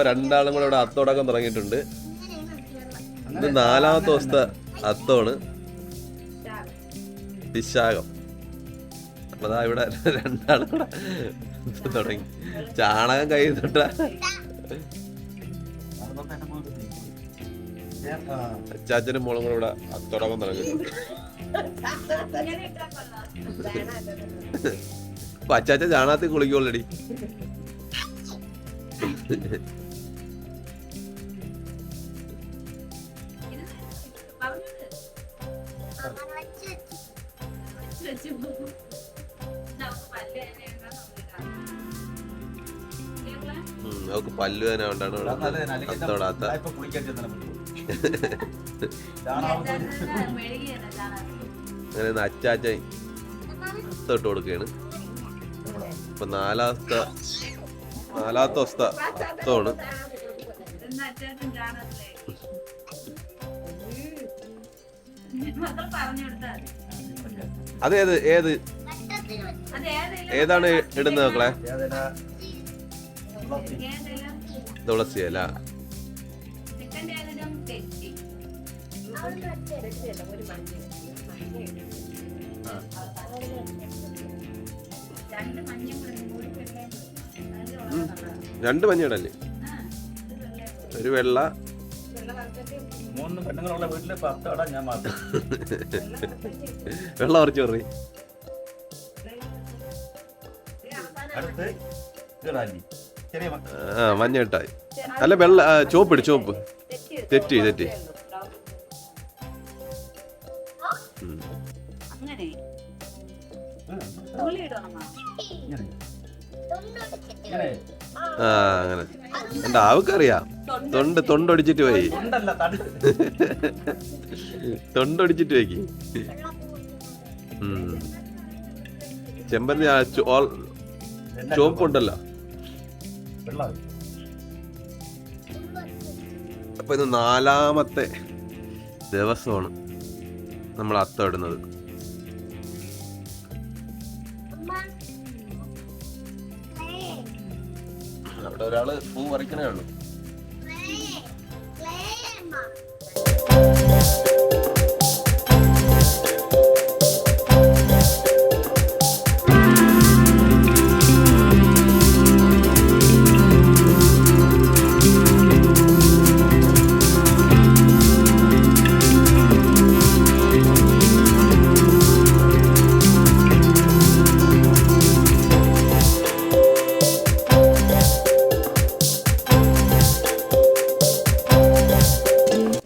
ഇപ്പൊ രണ്ടാളും കൂടെ ഇവിടെ അത്തോടക്കം തുടങ്ങിയിട്ടുണ്ട്. ഇത് നാലാമത്തെ ദിവസത്തെ അത്തോണ്. വിശാഖം. അപ്പൊ അതാ ഇവിടെ രണ്ടാളും കൂടെ തുടങ്ങി. ചാണകം കൈ തൊട്ട അച്ചാച്ചനും മോളും കൂടെ ഇവിടെ അത്തോടക്കം തുടങ്ങിയിട്ടുണ്ട്. അപ്പൊ അച്ചാച്ച ചാണകത്തിൽ കുളിക്കുള്ളടി അവക്ക് പല്ലു വേന കൊണ്ടാണ് അത്തോടാത്ത അങ്ങനെ അച്ചാച്ചായി അത്തോട്ട് കൊടുക്കുകയാണ്. ഇപ്പൊ നാലാമത്തെ നാലാമത്തെ അവസ്ഥ അത്തമാണ് അത് ഏത് ഏത്? ഏതാണ് ഇടുന്നത് മക്കളെ? തുളസി അല്ല രണ്ട് മഞ്ഞ ഇടല്ലേ ഒരു വെള്ള മൂന്ന് പെണ്ണുങ്ങളുള്ള വീട്ടിൽ പത്ത് കട ഞാൻ മാത്രം. വെള്ള കുറച്ച് പറയും അടുത്ത് ഇടാലി ആ മഞ്ഞ ഇട്ടായി അല്ല വെള്ള ചോപ്പ് ചുവപ്പിട് ചോപ്പ് തെറ്റി തെറ്റി. അങ്ങനെ. ആ അങ്ങനെ. എന്താ ആവക്കറിയാം. തൊണ്ട് തൊണ്ടൊടിച്ചിട്ട് പോയി. തൊണ്ടൊടിച്ചിട്ട് പോയി. ചെമ്പന്തി ചുവപ്പുണ്ടല്ലോ അപ്പൊ ഇത് നാലാമത്തെ ദിവസമാണ് നമ്മൾ അത്തം ഇടുന്നത്. അവിടെ ഒരാൾ പൂ പറിക്കണേ ഉള്ളൂ.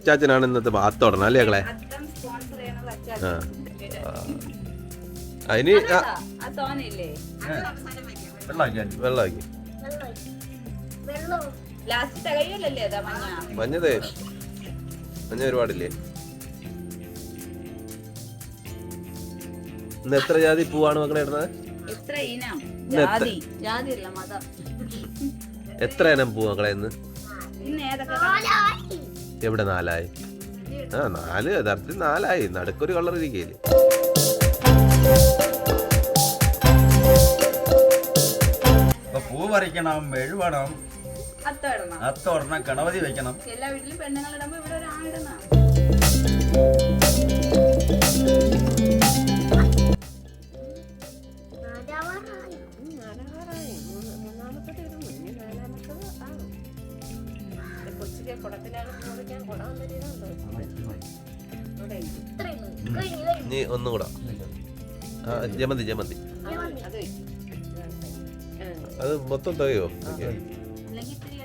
ചാച്ചനാണ് ഇന്നത്തെ അത്തം ഇടണം അല്ലേ ഞങ്ങളെ ആ. അതിന് വെള്ളമാക്കി മഞ്ഞതേ. മഞ്ഞ ഒരുപാടില്ലേ? ഇന്ന് എത്ര ജാതി പൂവാണ് മക്കളെ ഇടുന്നത്? എത്ര ഇനം? ഇന്ന് എത്ര- ജാതി. ജാതി അല്ല മതം. എത്ര ഇനം പൂ മക്കളെ ഇന്ന്? ഇന്ന് ഏതൊക്കെ? എവിടെ നാലായി? ആ നാല് യഥാർത്ഥത്തിൽ നാലായി. നടുക്കൊരു കളർ ഇരിക്കയിൽ. പൂ പറിക്കണം മെഴുവണം അത്തം അത്തോടണം ഗണപതി വെക്കണം. എല്ലാ വീട്ടിലും പെണ്ണുങ്ങളിടുമ്പോ ഇവിടെ ഒരു ഇനി ഒന്നും കൂടെ. ആ ജമന്തി ജമന്തി. അത് മൊത്തം തകയോ? അല്ലെങ്കിൽ ഇത്തിരി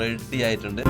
റെഡി ആയിട്ടുണ്ട്.